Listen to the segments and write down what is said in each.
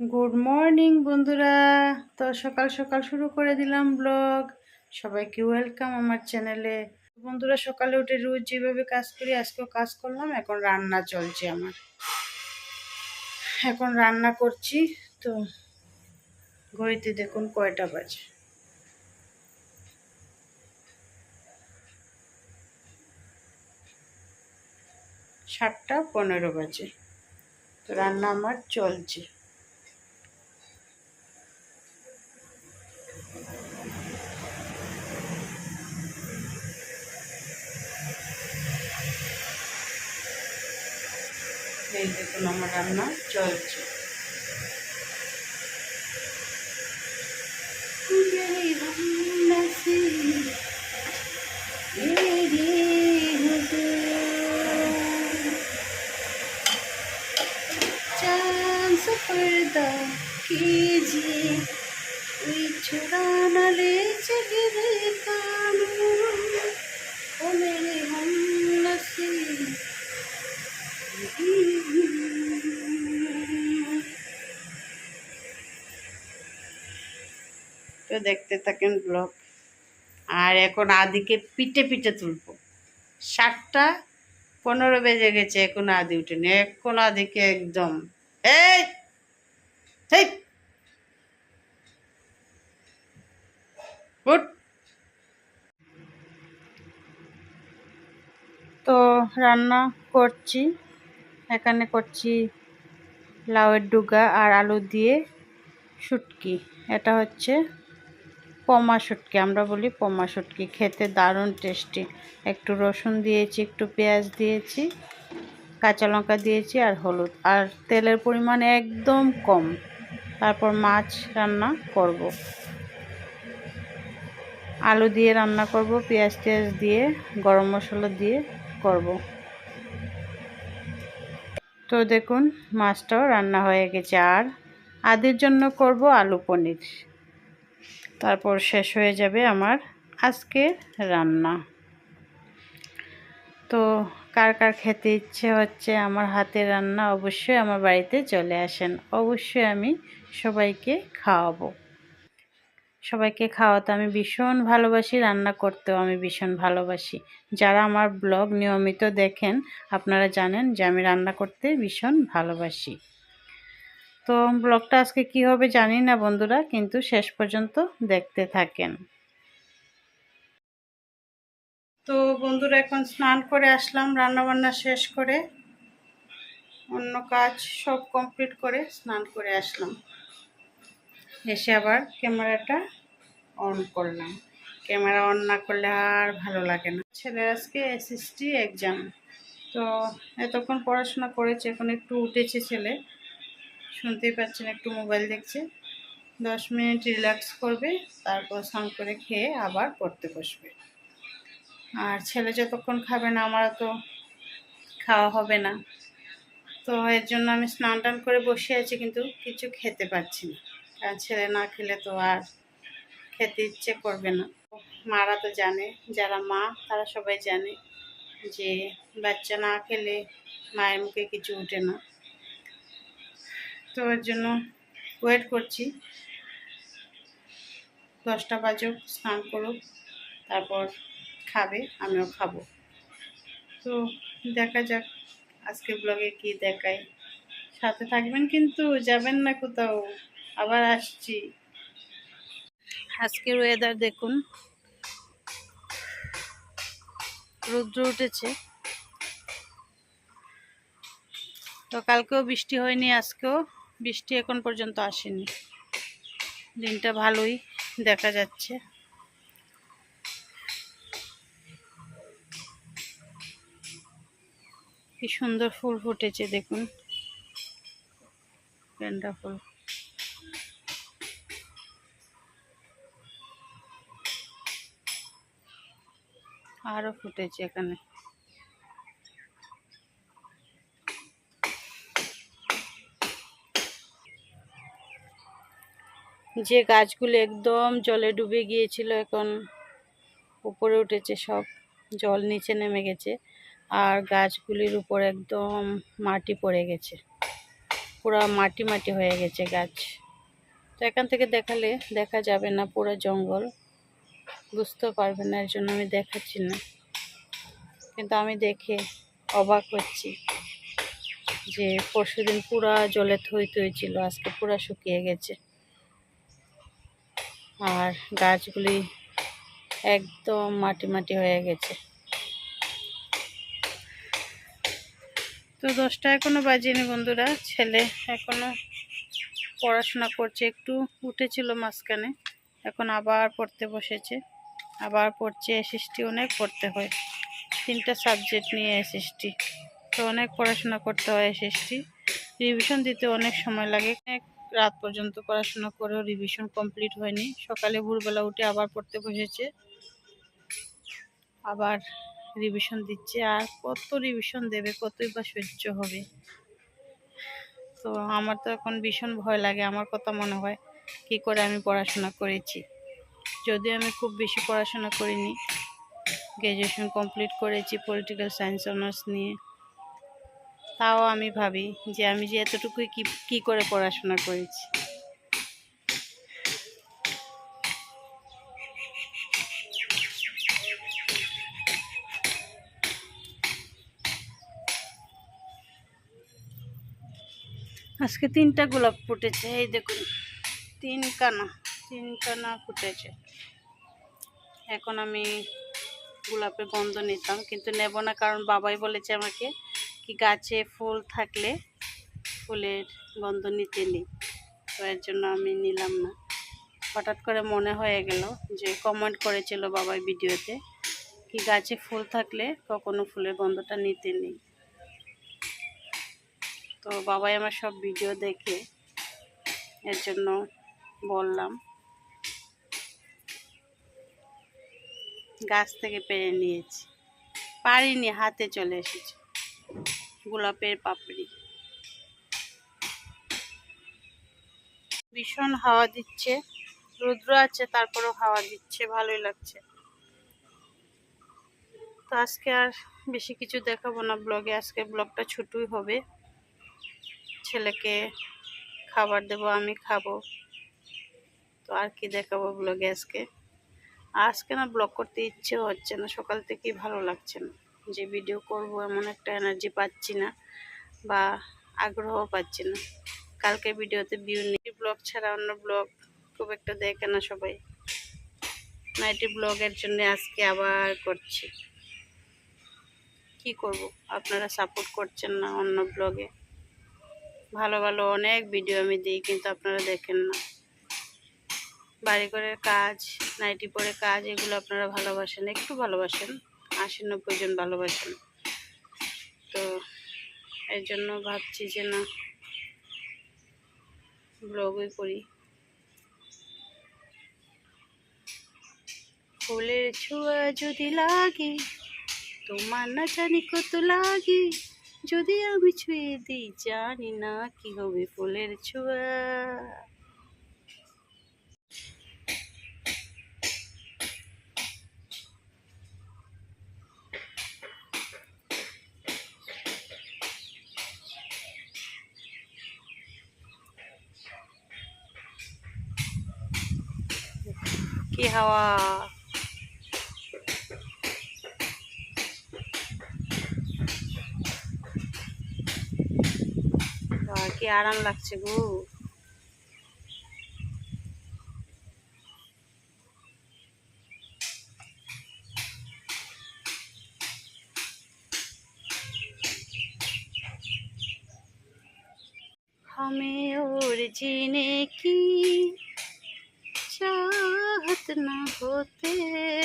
Good morning বন্ধুরা। তো সকাল সকাল শুরু করে দিলাম ব্লগ সবাইকে ওয়েলকাম আমার চ্যানেলে বন্ধুরা, সকালে উঠে রোজ যেভাবে কাজ করি, আজকেও কাজ করলাম, এখন রান্না চলছে আমার। এখন রান্না করছি, তো ঘড়িতে দেখুন কয়টা বাজে। সাতটা পনেরো বাজে। তো রান্না আমার চলছে। এই দেখুন আমার রান্না চলছে चांद पर्दा कीजिए कोई चुरा न ले चेहरे का দেখতে থাকেন ব্লগ। আর এখন আদিকে পিঠে পিঠে তুলবো। সাতটা পনেরো বেজে গেছে, এখন আদি উঠেনি। এখন আদিকে একদম। তো রান্না করছি। এখানে করছি লাউয়ের ডুগা আর আলু দিয়ে শুটকি। এটা হচ্ছে পমা শুটকি আমরা বলি পমা শুটকি খেতে দারুণ টেস্টি। একটু রসুন দিয়েছি, একটু পেঁয়াজ দিয়েছি, কাঁচা লঙ্কা দিয়েছি আর হলুদ। আর তেলের পরিমাণ একদম কম। তারপর মাছ রান্না করব। আলু দিয়ে রান্না করব, পেঁয়াজ টেয়াজ দিয়ে, গরম মশলা দিয়ে করব। তো দেখুন, মাছটাও রান্না হয়ে গেছে। আর আদির জন্য করব আলু পনির। তারপর শেষ হয়ে যাবে আমার আজকের রান্না। তো কার কার খেতে ইচ্ছে হচ্ছে আমার হাতের রান্না অবশ্যই আমার বাড়িতে চলে আসেন। অবশ্যই আমি সবাইকে খাওয়াবো। সবাইকে খাওয়াতে আমি ভীষণ ভালোবাসি, রান্না করতেও আমি ভীষণ ভালোবাসি। যারা আমার ব্লগ নিয়মিত দেখেন, আপনারা জানেন যে আমি রান্না করতে ভীষণ ভালোবাসি। তো ব্লগটা আজকে কি হবে জানি না বন্ধুরা, কিন্তু শেষ পর্যন্ত দেখতে থাকেন। তো বন্ধুরা, এখন স্নান করে আসলাম, রান্নাবান্না শেষ করে অন্য কাজ সব কমপ্লিট করে স্নান করে আসলাম। এসে আবার ক্যামেরাটা অন করলাম। ক্যামেরা অন না করলে আর ভালো লাগে না। ছেলের আজকে এসএসটি এক্সাম, তো এতক্ষণ পড়াশোনা করেছে, এখন একটু উঠেছে ছেলে। শুনতেই পাচ্ছেন, একটু মোবাইল দেখছে। দশ মিনিট রিল্যাক্স করবে, তারপর স্নান করে খেয়ে আবার পড়তে বসবে। আর ছেলে যতক্ষণ খাবে না, আমারও তো খাওয়া হবে না। তো এর জন্য আমি স্নান টান করে বসে আছি, কিন্তু কিছু খেতে পাচ্ছি না। কারণ ছেলে না খেলে তো আর খেতে ইচ্ছে করবে না। মারা তো জানে, যারা মা, তারা সবাই জানে যে বাচ্চা না খেলে মায়ের মুখে কিছু উঠে না। তো এর জন্য ওয়েট করছি। দশটা বাজুক, স্নান করুক, তারপর খাবে, আমিও খাব। তো দেখা যাক আজকে ব্লগে কি দেখায়। সাথে থাকবেন কিন্তু যাবেন না কোথাও, আবার আসছি। আজকের ওয়েদার দেখুন। রৌদ্র উঠেছে। তো কালকেও বৃষ্টি হয়নি, আজকেও বৃষ্টি এখন পর্যন্ত আসেনি। দিনটা ভালোই দেখা যাচ্ছে। কি সুন্দর ফুল ফুটেছে দেখুন। গেন্দা ফুল আরও ফুটেছে এখানে। যে গাছগুলো একদম জলে ডুবে গিয়েছিল এখন উপরে উঠেছে সব, জল নিচে নেমে গেছে আর গাছগুলির উপর একদম মাটি পড়ে গেছে। পুরা মাটি মাটি হয়ে গেছে গাছ। তো এখান থেকে দেখালে দেখা যাবে না পুরো জঙ্গল। বুঝতেও পারবে না, এর জন্য আমি দেখাচ্ছি না। কিন্তু আমি দেখে অবাক হচ্ছি যে পরশুদিন পুরা জলে থই থই ছিল, আজকে পুরা শুকিয়ে গেছে। আর গাছগুলি একদম মাটি মাটি হয়ে গেছে। তো দশটা এখনও বাজিনি বন্ধুরা, ছেলে এখনও পড়াশোনা করছে, একটু উঠেছিল মাঝখানে, এখন আবার পড়তে বসেছে, আবার পড়ছে এসএসটি অনেক পড়তে হয়, তিনটা সাবজেক্ট নিয়ে এসএসটি তো অনেক পড়াশোনা করতে হয় এসএসটি রিভিশন দিতে অনেক সময় লাগে। রাত পর্যন্ত পড়াশোনা করেও রিভিশন কমপ্লিট হয়নি। সকালে ভোরবেলা উঠে আবার পড়তে বসেছে। আবার রিভিশন দিচ্ছে। আর কত রিভিশন দেবে, কতই বা সহ্য হবে। তো আমার তো এখন ভীষণ ভয় লাগে। আমার কথা মনে হয়, কি করে আমি পড়াশোনা করেছি? যদিও আমি খুব বেশি পড়াশোনা করিনি। গ্র্যাজুয়েশন কমপ্লিট করেছি পলিটিক্যাল সায়েন্স অনার্স নিয়ে। তাও আমি ভাবি যে আমি যে এতটুকুই কি, কী করে পড়াশোনা করেছি। আজকে তিনটা গোলাপ ফুটেছে, এই দেখুন তিন কানা তিন কানা ফুটেছে। এখন আমি গোলাপের গন্ধ নিতাম, কিন্তু নেব না, কারণ বাবাই বলেছে আমাকে কি গাছে ফুল থাকলে ফুলের গন্ধ নিতে নেই। তো এর জন্য আমি নিলাম না। হঠাৎ করে মনে হয়ে গেল যে কমেন্ট করেছিল বাবাই ভিডিওতে কি গাছে ফুল থাকলে কখনো ফুলের গন্ধটা নিতে নেই। তো বাবাই আমার সব ভিডিও দেখে এর জন্য বললাম, গাছ থেকে পেরে নিয়েছি। পারিনি, হাতে চলে এসেছে। গোলাপের পাপড়ি। ভীষণ হাওয়া দিচ্ছে। রুদ্র আছে, তারপরেও হাওয়া দিচ্ছে। ভালোই লাগছে। তো আজকে আর বেশি কিছু দেখাবো না ব্লগে। আজকে ব্লগটা ছোটই হবে। ছেলেকে খাবার দেব, আমি খাব। তো আর কি দেখাবো ব্লগে আজকে? আজকে না ব্লগ করতে ইচ্ছেও হচ্ছে না। সকাল থেকেই ভালো লাগছে না। যে ভিডিও করব, এমন একটা এনার্জি পাচ্ছি না বা আগ্রহ পাচ্ছি না। কালকে ভিডিওতে ভিউ নেই। ব্লগ ছাড়া অন্য ব্লগ খুব একটা দেখে না সবাই। নাইটি ব্লগের জন্য আজকে আবার করছি। কি করব? আপনারা সাপোর্ট করছেন না অন্য ব্লগে ভালো ভালো অনেক ভিডিও আমি দিই, কিন্তু আপনারা দেখেন না। বাড়ি ঘরের কাজ নাইটি পরে কাজ, এগুলো আপনারা ভালোবাসেন, একটু ভালোবাসেন। আশি নব্বই জন ভালোবাসেন। তো এর জন্য ভাবছি যে না ব্লগই করি। ফুলের ছোঁয়া যদি লাগে, তোমার না জানি কত লাগে। যদি আমি ছুঁয়ে দিই, জানি না কি হবে ফুলের ছোঁয়া। কি হাওয়া বাহ, কি আরাম লাগছে গো हमें और जीने की चाहत न होते,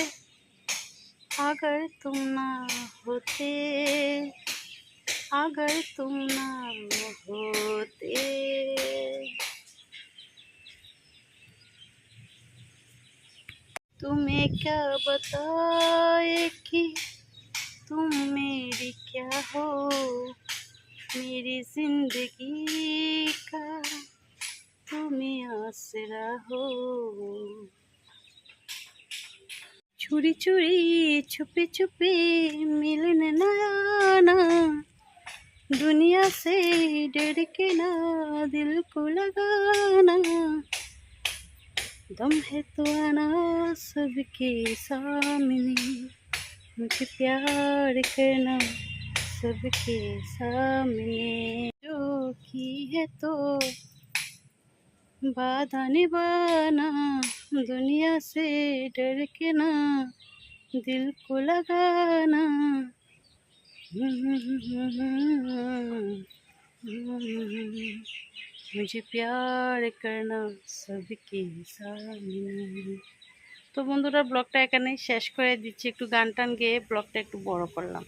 अगर तुम ना होते, अगर तुम ना होते। तुम्हें क्या बताए कि तुम मेरी क्या हो, मेरी ज़िंदगी का तुम्हें आसरा हो चुरी चुरी छुपे छुपे मिलन ना आना। दुनिया से डर के ना दिल को लगाना। दम है तो आना सबके सामने। मुझे प्यार करना सबके सामने। जो की है तो बाधा निभाना दुनिया से डर के ना दिल को लगाना मुझे प्यार करना सबके सामने তো বন্ধুরা ব্লগটা এখানেই শেষ করে দিচ্ছি একটু গান টান গেয়ে ব্লগটা একটু বড় করলাম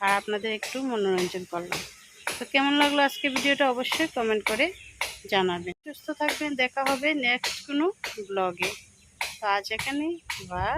আর আপনাদের একটু মনোরঞ্জন করলাম তো কেমন লাগলো আজকে ভিডিওটা অবশ্যই কমেন্ট করে জানাবেন। সুস্থ থাকবেন দেখা হবে নেক্সট কোনো ব্লগে তো আজ এখানে বাই